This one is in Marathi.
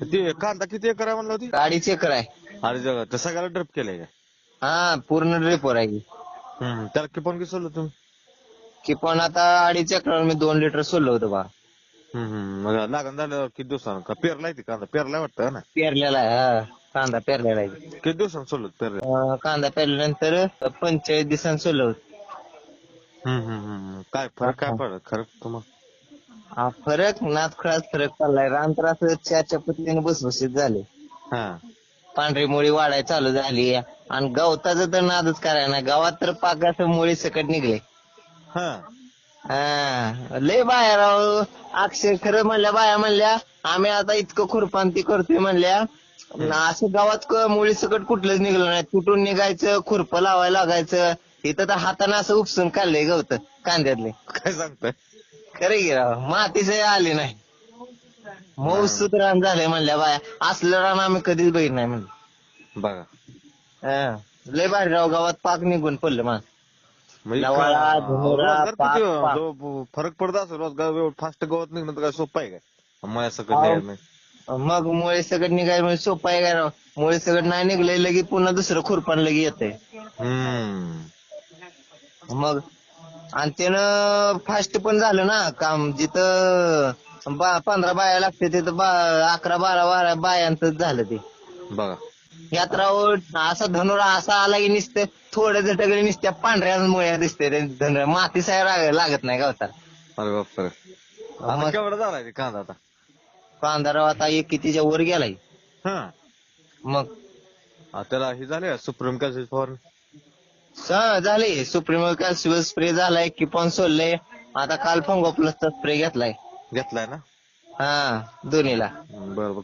ते कांदा किती एकर आहे म्हणलं होती? अडीच एकर आहे. अरे जग तर सगळ्याला ड्रिप केलंय का? हा पूर्ण ड्रिपर आहे. की. हम्म. त्याला किपन किती सोडलं तुम्ही? की पण आता अडीच एकरावर मी दोन लिटर सोडलं होतं बा. हम्म, हम्म. मग लागण झालं किती दिवसानं? का पेरलाय ती कांदा? पेरलाय वाटतं ना? पेरलेला आहे हा. कांदा पेरलेला आहे. किती दिवसानं सोडलं पेरलं अं, कांदा पेरल्यानंतर पंचेचाळीस दिवसांनी सोडलं होतं. हम्म, हम्म, हम्म. काय फरक काय पडलं? खरं तुम्हाला? हा फरक नाथ खळाच फरक पडलाय. रान तर असं चारच्या पत्नीने बसबसीत झाले. हा. पांढरी मुळी वाढाय चालू झाली. आणि गवताचं तर नादच करायला नाही. गावात तर पाक असं मुळी सकट निघले. हा. हा. लय बाया राव. अक्षर खरं म्हणल्या बाया म्हणल्या आम्ही आता इतकं खुरपांती करतोय म्हणल्या. ना असं गावात क- मुळी सकट कुठलंच निघलं नाही. तुटून निघायचं खुरपं लावायला लागायचं. इथं तर हाताने असं उपसून काढलंय गवत कांद्यातले. काय सांगताय? खरं की राव मातीच आली नाही. मौसूत रान झालंय म्हणल्या बाया. असलं रान आम्ही कधीच बघित नाही म्हणलं. बघा. हा. लय भारी राव गावात पाक निघून पडलं मा. म्हणजे लवाळा, का- धुमुरा, रोजगार पाक, किती पाक. जो फरक पडत असेल रोजगार फास्ट गवत निघणं तर काय सोपं आहे काय? माया सकट नाही. मग मुळे सगळं निघाय म्हणजे सोपं आहे काय राव? मुळे सगळं नाही निघलंय लगे पुन्हा दुसरं खुरपान लगे येतंय. हम्म. मग आणि त्यानं फास्ट पण झालं ना काम. जिथं बा पंधरा बाया लागते तिथं बा अकरा बारा बारा बायांच झालं ते. बघा. यात्रावर असा धनुरा असा आला की नुसतं थोडं झटकले नुसत्या पांढऱ्या मुळे दिसते ते धनुरा. माती साहेब लागत नाही गवतात अरे बापरे. आता मग- केवढा झालाय ते कांदा आता? कांदाराव आता एक कितीच्या वर गेलाय. हा. मग? आ, त्याला हे झाले सुप्रीम कॅसेज फॉर स- झाले. सुप्रीम कॅल्शियम स्प्रे झालाय किपॉन सोडलंय. आता काल फंगो प्लसचा स्प्रे घेतलाय. घेतलाय ना? हा दोन्हीला बरोबर.